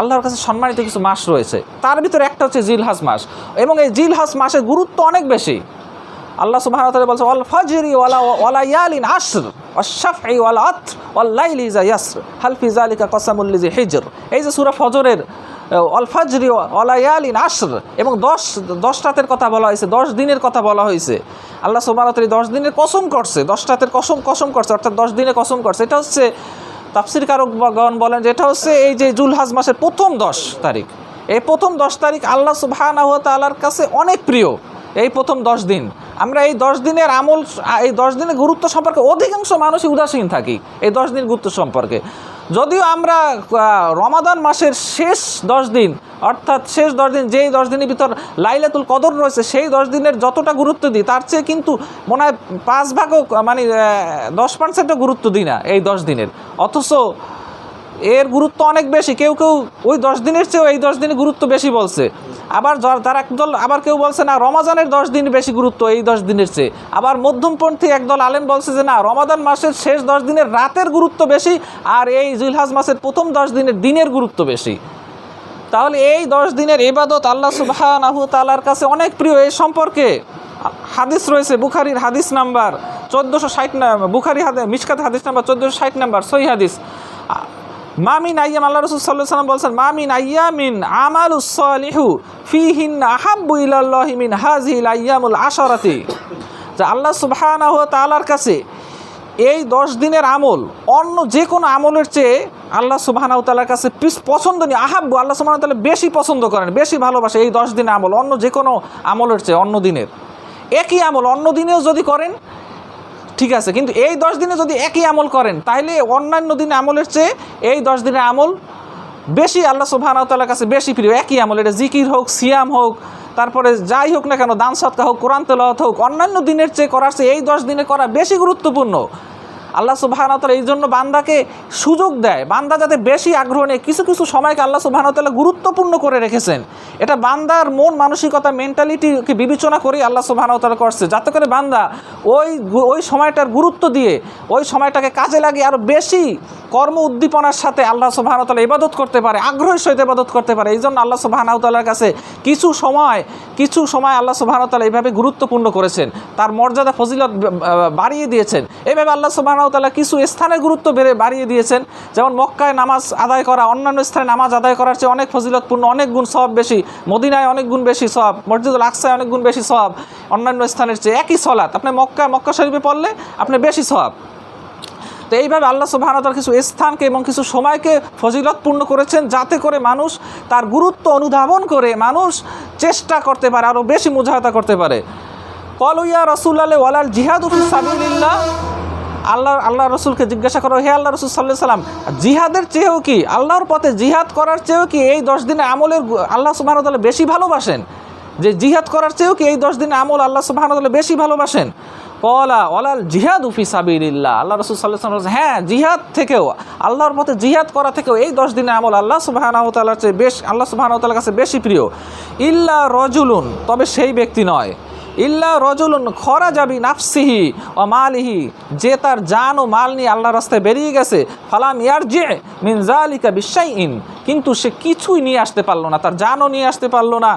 আল্লাহর কাছে সম্মানিত কিছু মাস রয়েছে। তার ভিতরে একটা হচ্ছে জিলহাজ মাস। এবং এই জিলহাজ মাসের গুরুত্ব অনেক বেশি। আল্লাহ ওয়া বলছে, ওয়াল ফাজরি ওয়ালা ওয়ালা ইয়ালিন আশর ওয়াশ-শাফঈ ওয়াল আতর, ওয়াল লাইলি ইযা ইয়াসর, হাল ফি যালিকা কসামুল হিজর এই যে সূরা ফজরের অল ফাজরি ওয়ালা ইয়ালিন আশর এবং দশ দশ রাতের কথা বলা হয়েছে, দশ দিনের কথা বলা হয়েছে। আল্লাহ এই দশ দিনের কসম করছে, দশ রাতের কসম কসম করছে, অর্থাৎ দশ দিনে কসম করছে। এটা হচ্ছে তাফসির কারকগণ বলেন যে এটা হচ্ছে এই যে জুলহাজ মাসের প্রথম দশ তারিখ। এই প্রথম দশ তারিখ আল্লাহ সুবহানাহু তালার কাছে অনেক প্রিয় এই প্রথম দশ দিন। আমরা এই দশ দিনের আমল, এই দশ দিনের গুরুত্ব সম্পর্কে অধিকাংশ মানুষই উদাসীন থাকি, এই দশ দিন গুরুত্ব সম্পর্কে। যদিও আমরা রমাদান মাসের শেষ দশ দিন, অর্থাৎ শেষ দশ দিন, যেই দশ দিনের ভিতর লাইলাতুল কদর রয়েছে, সেই দশ দিনের যতটা গুরুত্ব দিই, তার চেয়ে কিন্তু মনে হয় পাঁচ ভাগও মানে দশ পার্সেন্টও গুরুত্ব দিই না এই দশ দিনের। অথচ এর গুরুত্ব অনেক বেশি, কেউ কেউ ওই দশ দিনের চেয়েও এই দশ দিনের গুরুত্ব বেশি বলছে। আবার তার একদল, আবার কেউ বলছে, না, রমাজানের দশ দিন বেশি গুরুত্ব এই দশ দিনের চেয়ে। আবার মধ্যমপন্থী একদল আলেম বলছে যে, না, রমাদান মাসের শেষ দশ দিনের রাতের গুরুত্ব বেশি আর এই জুলহাজ মাসের প্রথম দশ দিনের দিনের গুরুত্ব বেশি। তাহলে এই দশ দিনের ইবাদত আল্লাহ সুবাহ তালার কাছে অনেক প্রিয় এই সম্পর্কে। হাদিস রয়েছে, বুখারির হাদিস নাম্বার চোদ্দোশো ষাট, বুখারি হাদিস মিসকাত হাদিস নাম্বার চোদ্দোশো ষাট নাম্বার সই হাদিস। মামিন আইয়াম, আল্লাহ রসুল সাল্লাহ সাল্লাম বলছেন মামিন আইয়ামিন আমাল উসলিহু ফিহিন আহাব্বু ইলাল্লাহি মিন হাজিল আইয়ামুল আশরাতি। যে আল্লাহ সুবহানাহু ওয়া তাআলার কাছে এই দশ দিনের আমল, অন্য যে কোনো আমলের চেয়ে আল্লাহ সুবাহানাউ তালার কাছে পছন্দনীয়, আহাব্বু আল্লাহ সুবাহ তালা বেশি পছন্দ করেন, বেশি ভালোবাসে এই দশ দিনের আমল, অন্য যে কোনো আমলের চেয়ে অন্য দিনের। একই আমল অন্য দিনেও যদি করেন ঠিক আছে, কিন্তু এই দশ দিনে যদি একই আমল করেন, তাহলে অন্যান্য দিনে আমলের চেয়ে এই দশ দিনের আমল বেশি আল্লাহ সুবহানাহু তালার কাছে বেশি প্রিয়। একই আমল, এটা জিকির হোক, সিয়াম হোক, তারপরে যাই হোক না কেন, দান সৎকা হোক, কোরআন তেলাওয়াত হোক, অন্যান্য দিনের চেয়ে করার চেয়ে এই দশ দিনে করা বেশি গুরুত্বপূর্ণ। আল্লাহ সুবহানাহু তাআলা এই জন্য বান্দাকে সুযোগ দেয়। বান্দা যাতে বেশি আগ্রহ নেয়, কিছু কিছু সময়কে আল্লাহ সুবহানাহু তাআলা গুরুত্বপূর্ণ করে রেখেছেন। এটা বান্দার মন মানসিকতা মেন্টালিটিকে বিবেচনা করে আল্লাহ সুবহানাহু তাআলা করছে। যাতে করে বান্দা ওই ওই সময়টার গুরুত্ব দিয়ে, ওই সময়টাকে কাজে লাগিয়ে আরও বেশি কর্ম উদ্দীপনার সাথে আল্লাহ সুবহানাহু তাআলা ইবাদত করতে পারে, আগ্রহের সহিত ইবাদত করতে পারে। এই জন্য আল্লাহ সুবহানাহু তাআলার কাছে কিছু সময় কিছু সময় আল্লাহ সুবহানাহু তাআলা এইভাবে গুরুত্বপূর্ণ করেছেন। তার মর্যাদা, ফজিলত বাড়িয়ে দিয়েছেন। এইভাবে আল্লাহ সুবহানাহু তাআলা কিছু স্থানের গুরুত্ব বেড়ে বাড়িয়ে দিয়েছেন। যেমন মক্কায় নামাজ আদায় করা, অন্যান্য স্থানে নামাজ আদায় করার চেয়ে অনেক ফজিলতপূর্ণ, অনেক গুণ সব বেশি। মদিনায় অনেক গুণ বেশি সব মসজিদুল আকসায় অনেক গুণ বেশি সব অন্যান্য স্থানের চেয়ে একই সলাৎ। আপনি মক্কা মক্কা শরীফে পড়লে আপনি বেশি সব তো এইভাবে আল্লাহ সুবাহানতার কিছু স্থানকে এবং কিছু সময়কে ফজিলতপূর্ণ করেছেন যাতে করে মানুষ তার গুরুত্ব অনুধাবন করে, মানুষ চেষ্টা করতে পারে আরও বেশি মুজাহাদা করতে পারে। কলইয়া রসুল্লাহ ওয়ালাল জিহাদ উফি সাবিল্লাহ আল্লাহ আল্লাহ রসুলকে জিজ্ঞাসা করো, হে আল্লাহ রসুল সাল্লাহ সাল্লাম, জিহাদের চেয়েও কি, আল্লাহর পথে জিহাদ করার চেয়েও কি এই দশ দিনে আমলের আল্লাহ সুবাহতাল্লাহ বেশি ভালোবাসেন? যে জিহাদ করার চেয়েও কি এই দশ দিনে আমল আল্লাহ সুবাহতাল্লাহ বেশি ভালোবাসেন? কলা ওলাল জিহাদ উফি সাবিল্লাহ আল্লাহ রসুল সাল্লাহ হ্যাঁ জিহাদ থেকেও, আল্লাহর পথে জিহাদ করা থেকেও এই দশ দিনে আমল আল্লাহ সুবাহানাহতালার চেয়ে বেশ, আল্লাহ সুবাহানতালার কাছে বেশি প্রিয়। ইল্লা রজুলুন, তবে সেই ব্যক্তি নয়। ইল্লা রজুলুন খরা যাবি নাফসিহি ও মালিহি, যে তার জান ও মাল নিয়ে আল্লাহ রাস্তায় বেরিয়ে গেছে, ফালাম ইয়ার যে মিন জালিকা বিশ্বাই ইন কিন্তু সে কিছুই নিয়ে আসতে পারল না, তার জানও নিয়ে আসতে পারল না,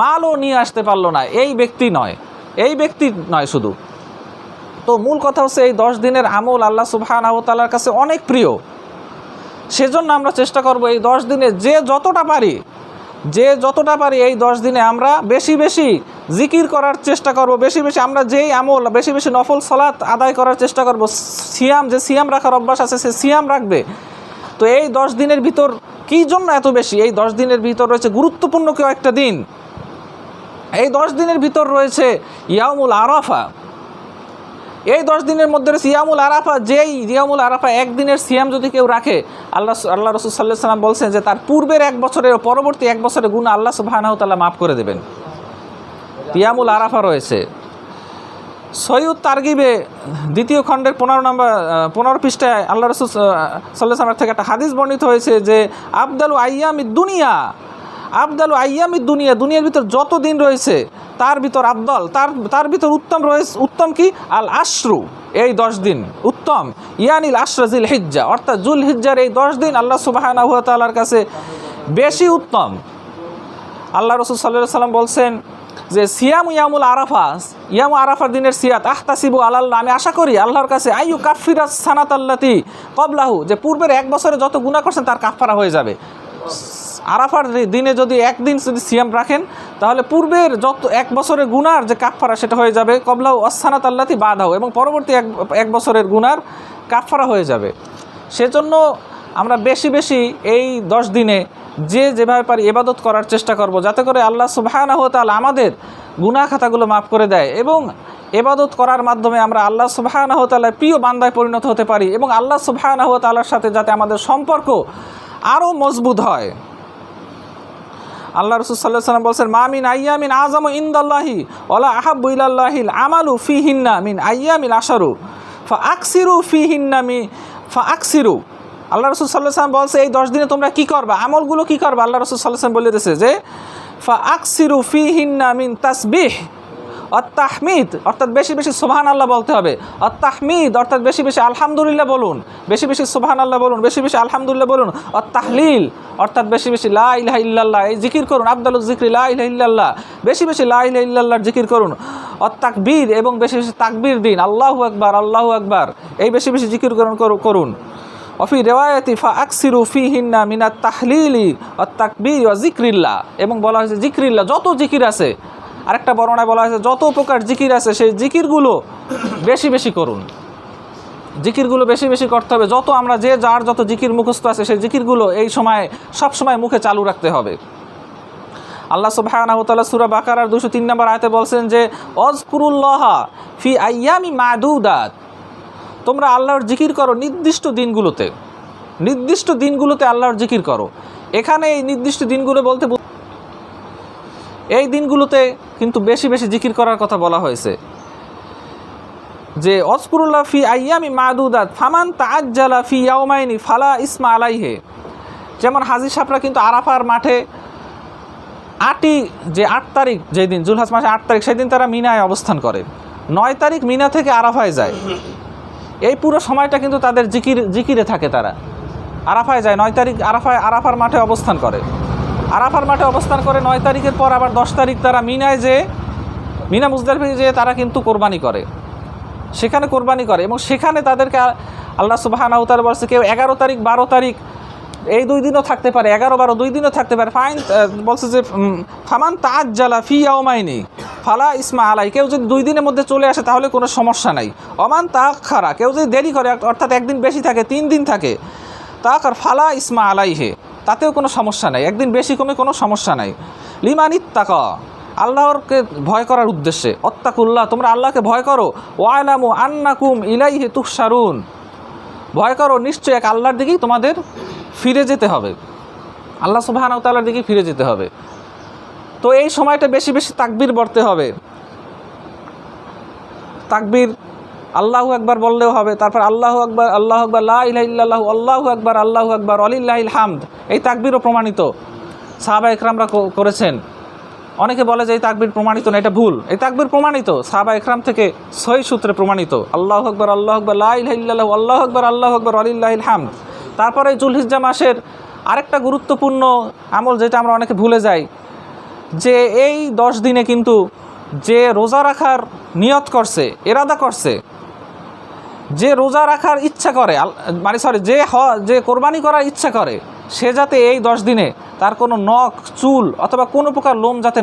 মালও নিয়ে আসতে পারল না, এই ব্যক্তি নয়, এই ব্যক্তি নয় শুধু। তো মূল কথা হচ্ছে এই দশ দিনের আমল আল্লাহ সুবহানাহু তাআলার কাছে অনেক প্রিয়। সেজন্য আমরা চেষ্টা করব এই দশ দিনে যে যতটা পারি, যে যতটা পারি এই দশ দিনে আমরা বেশি বেশি জিকির করার চেষ্টা করব। বেশি বেশি আমরা যেই আমল, বেশি বেশি নফল সলাৎ আদায় করার চেষ্টা করব। সিয়াম, যে সিয়াম রাখার অভ্যাস আছে, সে সিয়াম রাখবে। তো এই দশ দিনের ভিতর কী জন্য এত বেশি? এই দশ দিনের ভিতর রয়েছে গুরুত্বপূর্ণ কেউ একটা দিন। এই দশ দিনের ভিতর রয়েছে ইয়ামুল আরাফা। এই দশ দিনের মধ্যে রয়েছে ইয়ামুল আরাফা। যেই ইয়ামুল আরাফা একদিনের সিয়াম যদি কেউ রাখে, আল্লাহ আল্লাহ রসুল সাল্লাহ সাল্লাম বলছেন যে তার পূর্বের এক বছরের পরবর্তী এক বছরের গুণ আল্লাহ সুবাহানাহ তাল্লাহ মাফ করে দেবেন। ইয়ামুল আরাফা রয়েছে। সৈয়দ তার্গিবে দ্বিতীয় খণ্ডের পনেরো নম্বর পনেরো পৃষ্ঠায় আল্লাহ রসুল সাল্লাহ থেকে একটা হাদিস বর্ণিত হয়েছে যে, আবদালু আইয়ামি দুনিয়া, আবদালু আইয়ামি দুনিয়া, দুনিয়ার ভিতর যত দিন রয়েছে, তার ভিতর আবদল, তার তার ভিতর উত্তম রয়েছে, উত্তম কি? আল আশরু, এই দশ দিন, উত্তম। ইয়ানিল আশরাজিল হিজ্জা, অর্থাৎ জুল হিজ্জার এই দশ দিন আল্লাহ সুবাহ তালার কাছে বেশি উত্তম। আল্লাহ রসুল সাল্লাহ সাল্লাম বলছেন যে সিয়াম ইয়ামুল আরাফা, ইয়ামু আরাফার দিনের সিয়াত, আহতাসিবু আল্লাহ আমি আশা করি আল্লাহর কাছে আইয়ু কাফিরাজ সানাত আল্লাতি কবলাহু যে পূর্বের এক বছরে যত গুণা করছেন তার কাফারা হয়ে যাবে। আরাফার দিনে যদি একদিন যদি সিয়াম রাখেন, তাহলে পূর্বের যত এক বছরের গুনার যে কাফারা সেটা হয়ে যাবে কবলাহু অসানাত আল্লাতি বাধাও এবং পরবর্তী এক এক বছরের গুনার কাফারা হয়ে যাবে। সেজন্য আমরা বেশি বেশি এই দশ দিনে যে যেভাবে পারি এবাদত করার চেষ্টা করব, যাতে করে আল্লাহ সুবাহানা তাল আমাদের গুনাহ খাতাগুলো মাফ করে দেয় এবং এবাদত করার মাধ্যমে আমরা আল্লাহ সুবাহানা তাল্লাহ প্রিয় বান্দায় পরিণত হতে পারি এবং আল্লাহ সুবাহানা তাল্লার সাথে যাতে আমাদের সম্পর্ক আরও মজবুত হয়। আল্লাহ রসুল সাল্লাহ সাল্লাম বলছেন মামিন আয়ামিন আজম ইন্দাল্লাহি ওলা আহাবু ইলাল্লাহিল আমালু ফি হিন্না মিন আয়ামিল আশারু, ফা আকসিরু ফি হিন্না মি, ফা আকসিরু। আল্লাহ রসুল সাল্লাহ সাল্লাম বলছে, এই দশ দিনে তোমরা কী করবা? আমলগুলো কী করবা? আল্লাহ রসুল সাল্লাহ সাল্লাম বলে দিয়েছে যে ফা আকসিরু ফি হিন্না মিন তাসবিহ অত্তাহমিদ অর্থাৎ বেশি বেশি সোহান আল্লাহ বলতে হবে। অত্তাহমিদ অর্থাৎ বেশি বেশি আলহামদুলিল্লাহ বলুন। বেশি বেশি সোহান আল্লাহ বলুন, বেশি বেশি আলহামদুলিল্লাহ বলুন। অত্তাহলিল অর্থাৎ বেশি বেশি লা ইলাহা ইল্লাল্লাহ, এই জিকির করুন। আব্দাল জিক্রি, লা ইলাহা ইল্লাল্লাহ। বেশি বেশি লা ইলাহা ইল্লাল্লাহর জিকির করুন। অত্তাকবীর এবং বেশি বেশি তাকবীর দিন। আল্লাহু আকবার আল্লাহু আকবার। এই বেশি বেশি জিকির করুন করুন। অফি রেওয়ায়তি ফা আকসিরু ফি হিন্না মিনাত তাহলিলি অত্তাকবীর ও জিক্রিল্লাহ এবং বলা হয়েছে জিক্রিল্লাহ যত জিকির আছে, আরেকটা বর্ণনায় বলা হয়েছে, যত প্রকার জিকির আছে, সেই জিকিরগুলো বেশি বেশি করুন। জিকিরগুলো বেশি বেশি করতে হবে, যত আমরা যে যার যত জিকির মুখস্থ আছে, সেই জিকিরগুলো এই সময়, সব সময় মুখে চালু রাখতে হবে। আল্লাহ সুবহানাহু তাআলা সূরা বাকারার 203 নম্বর আয়তে বলছেন যে অজকুরুল্লাহ ফি আইয়ামি মাদুদাত তোমরা আল্লাহর জিকির করো নির্দিষ্ট দিনগুলোতে। নির্দিষ্ট দিনগুলোতে আল্লাহর জিকির করো। এখানে এই নির্দিষ্ট দিনগুলো বলতে এই দিনগুলোতে কিন্তু বেশি বেশি জিকির করার কথা বলা হয়েছে। যে, অজকুরুল্লাহ ফি আইয়ামি মাদুদাত, ফামান তাজ্জালা ফি ইয়াউমাইনি ফালা ইসমা আলাইহে। যেমন হাজির সাপরা কিন্তু আরাফার মাঠে আটই যে আট তারিখ যেদিন জুলহাস মাসে আট তারিখ, সেদিন তারা মিনায় অবস্থান করে। নয় তারিখ মিনা থেকে আরাফায় যায়। এই পুরো সময়টা কিন্তু তাদের জিকির, জিকিরে থাকে তারা। আরাফায় যায়, নয় তারিখ, আরাফায়, আরাফার মাঠে অবস্থান করে। আরাফার মাঠে অবস্থান করে নয় তারিখের পর আবার দশ তারিখ তারা মিনায় যে, মিনা মুজদালিফে যে তারা কিন্তু কোরবানি করে। সেখানে কোরবানি করে এবং সেখানে তাদেরকে আল্লাহ আল্লাহ সুবাহ বলছে, কেউ এগারো তারিখ, বারো তারিখ এই দুই দিনও থাকতে পারে, এগারো বারো দুই দিনও থাকতে পারে। ফাইন বলছে যে ফামান তাজ জ্বালা ফি ইয়াওমাইনি, ফালা ইসমা আলাই, কেউ যদি দুই দিনের মধ্যে চলে আসে তাহলে কোনো সমস্যা নাই। অমান তা খারা কেউ যদি দেরি করে, অর্থাৎ একদিন বেশি থাকে, তিন দিন থাকে তা কার ফালা ইসমা আলাইহে, তাতেও কোনো সমস্যা নাই। একদিন বেশি কমে কোনো সমস্যা নাই। লিমানিত তাকা আল্লাহরকে ভয় করার উদ্দেশ্যে। অত্তাকুল্লাহ, তোমরা আল্লাহকে ভয় করো। ওয়ালামু আন্নাকুম ইলাইহে তুষারুন ভয় করো, নিশ্চয়ই এক আল্লাহর দিকেই তোমাদের ফিরে যেতে হবে। আল্লাহ সুবাহান তাল্লার দিকেই ফিরে যেতে হবে। তো এই সময়টা বেশি বেশি তাকবির বর্তে হবে। তাকবির আল্লাহু একবার বললেও হবে, তারপর আল্লাহু আকবার, আল্লাহ আকবার, লা ইলাহা ইল্লাল্লাহু, আল্লাহু আকবার আল্লাহু আকবার অলিল্লাহিল হামদ, এই তাকবিরও প্রমাণিত। সাহাবা একরামরা করেছেন। অনেকে বলে যে এই তাকবির প্রমাণিত না, এটা ভুল। এই তাকবির প্রমাণিত। সাহাবা একরাম থেকে সহি সূত্রে প্রমাণিত। আল্লাহ আকবর আল্লাহ আকবর লাহ আল্লাহ আকবর আল্লাহ আকবর আলিল্লাহিল হামদ। তারপরে জুলহিজ্জা মাসের আরেকটা গুরুত্বপূর্ণ আমল যেটা আমরা অনেকে ভুলে যাই, যে এই দশ দিনে কিন্তু যে রোজা রাখার নিয়ত করছে, এরাদা করছে, যে রোজা রাখার ইচ্ছা করে মানে সরি যে হ- যে কোরবানি করার ইচ্ছা করে, সে যাতে এই দশ দিনে তার কোনো নখ, চুল অথবা কোনো প্রকার লোম যাতে